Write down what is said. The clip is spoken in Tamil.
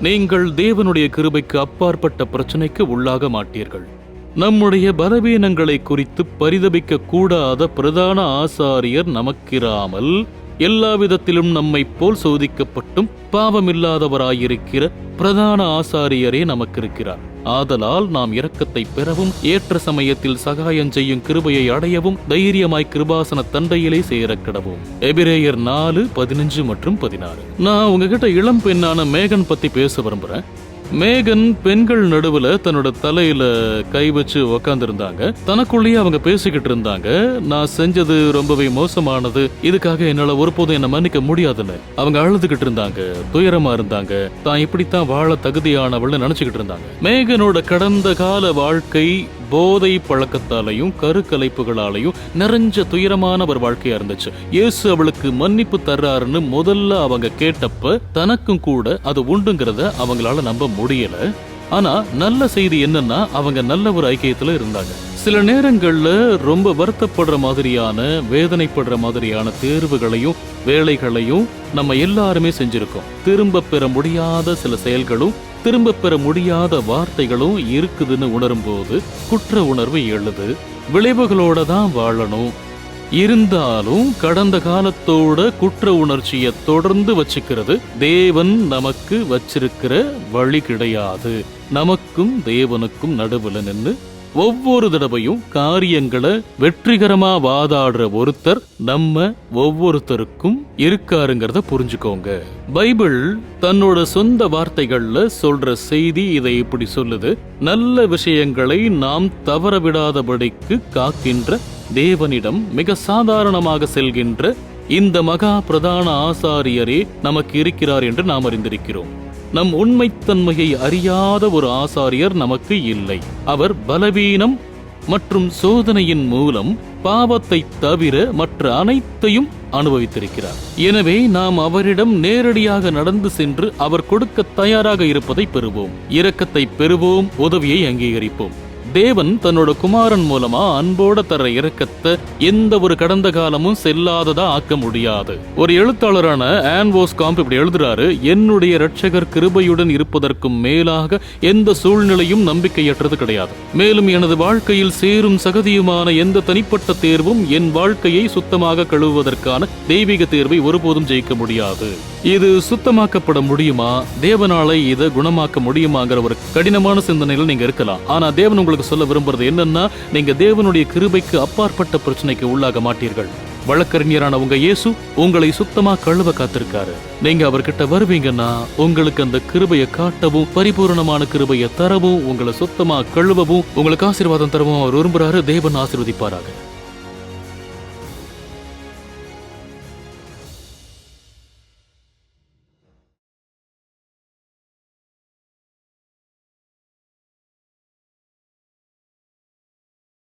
நீங்கள் தேவனுடைய கிருபைக்கு அப்பாற்பட்ட பிரச்சனைக்கு உள்ளாக மாட்டீர்கள். நம்முடைய பலவீனங்களை குறித்து பரிதபிக்க கூடாத பிரதான ஆசாரியர் நமக்கிராமல் எல்லா விதத்திலும் நம்மைப் போல் சோதிக்கப்பட்டும் பாவமில்லாதவராயிருக்கிற பிரதான ஆசாரியரே நமக்கு இருக்கிறார் ஆதலால் நாம் இரக்கத்தை பெறவும் ஏற்ற சமயத்தில் சகாயம் செய்யும் கிருபையை அடையவும் தைரியமாய் கிருபாசன தண்டையிலே சேர கிடவும். எபிரேயர் நாலு பதினஞ்சு மற்றும் பதினாறு. நான் உங்ககிட்ட இளம் பெண்ணான மேகன் பத்தி பேச விரும்புறேன். மேகன் பெண்கள் நடுவுல தன்னோட தலையில கை வச்சு உக்காந்துருந்தாங்க. தனக்குள்ளேயே அவங்க பேசிக்கிட்டு இருந்தாங்க. நான் செஞ்சது ரொம்பவே மோசமானது. இதுக்காக என்னால ஒருபோதும் என்ன மன்னிக்க முடியாதுன்னு அவங்க அழுதுகிட்டு இருந்தாங்க. துயரமா இருந்தாங்க. தான் இப்படித்தான் வாழ தகுதியானவள்னு நினைச்சுக்கிட்டு இருந்தாங்க. மேகனோட கடந்த கால வாழ்க்கை போதை பழக்கத்தாலையும் கருக்கலைப்புகளாலையும் நிறைஞ்ச துயரமான ஒரு வாழ்க்கையா இருந்துச்சு. இயேசு அவளுக்கு மன்னிப்பு தர்றாருன்னு முதல்ல அவங்க கேட்டப்ப தனக்கும் கூட அது உண்டுங்கிறத அவங்களால நம்ப முடியல. ஆனா நல்ல செய்தி என்னன்னா அவங்க நல்ல ஒரு ஐக்கியத்துல இருந்தாங்க. சில நேரங்கள்ல ரொம்ப வருத்தப்படுற மாதிரியான வேதனைப்படுற மாதிரியான தேர்வுகளையும் வேலைகளையும் நம்ம எல்லாருமே செஞ்சிருக்கோம். திரும்ப பெற முடியாத சில செயல்களும் திரும்ப பெற முடியாத வார்த்தைகளும் இருக்குதுன்னு உணரும்போது குற்ற உணர்வு எழுது. விளைவுகளோட தான் வாழணும். இருந்தாலும் கடந்த காலத்தோட குற்ற உணர்ச்சியை தொடர்ந்து வச்சுக்கிறது தேவன் நமக்கு வச்சிருக்கிற வழி கிடையாது. நமக்கும் தேவனுக்கும் நடுவுல நின்னு ஒவ்வொரு தடவையும் காரியங்களை வெற்றிகரமா வாதாடுற ஒருத்தர் நம்ம ஒவ்வொருத்தருக்கும் இருக்காருங்கிறத புரிஞ்சுக்கோங்க. பைபிள் தன்னோட சொந்த வார்த்தைகள்ல சொல்ற செய்தி இதை இப்படி சொல்லுது. நல்ல விஷயங்களை நாம் தவறவிடாதபடிக்கு காக்கின்ற தேவனிடம் மிக சாதாரணமாக செல்கின்ற இந்த மகா பிரதான ஆசாரியரே நமக்கு இருக்கிறார் என்று நாம் அறிந்திருக்கிறோம். நம் உண்மைத்தன்மையை அறியாத ஒரு ஆசாரியர் நமக்கு இல்லை. அவர் பலவீனம் மற்றும் சோதனையின் மூலம் பாவத்தை தவிர மற்ற அனைத்தையும் அனுபவித்திருக்கிறார். எனவே நாம் அவரிடம் நேரடியாக நடந்து சென்று அவர் கொடுக்க தயாராக இருப்பதை பெறுவோம். இரக்கத்தை பெறுவோம் உதவியை அங்கீகரிப்போம். தேவன் தன்னோட குமாரன் மூலமா அன்போட தர இறக்கத்தை எந்த ஒரு கடந்த காலமும் செல்லாததா ஆக்க முடியாது. ஒரு எழுத்தாளரான ஆன்வோஸ் காம்ப் இப்படி எழுதுறாரு என்னுடைய ரட்சகர் கிருபையுடன் இருப்பதற்கும் மேலாக எந்த சூழ்நிலையும் நம்பிக்கையற்றது கிடையாது. மேலும் எனது வாழ்க்கையில் சேரும் சகதியுமான எந்த தனிப்பட்ட தேர்வும் என் வாழ்க்கையை சுத்தமாக கழுவுவதற்கான தெய்வீக தேர்வை ஒருபோதும் ஜெயிக்க முடியாது. இது சுத்தமாக்கப்பட முடியுமா? தேவனால இதை குணமாக்க முடியுமாங்கிற ஒரு கடினமான சிந்தனையில் நீங்க இருக்கலாம். ஆனா தேவன் உங்களுக்கு சொல்ல விரும்புறது என்னன்னா நீங்க தேவனுடைய கிருபைக்கு அப்பாற்பட்ட பிரச்சனைக்கு உள்ளாக மாட்டீர்கள். வழக்கறிஞரான உங்க இயேசு உங்களை சுத்தமா கழுவ காத்திருக்காரு. நீங்க அவர்கிட்ட வருவீங்கன்னா உங்களுக்கு அந்த கிருபையை காட்டவும் பரிபூரணமான கிருபையை தரவும் உங்களை சுத்தமா கழுவவும் உங்களுக்கு ஆசீர்வாதம் தரவும் அவர் விரும்புறாரு தேவன் ஆசீர்வதிப்பாராக.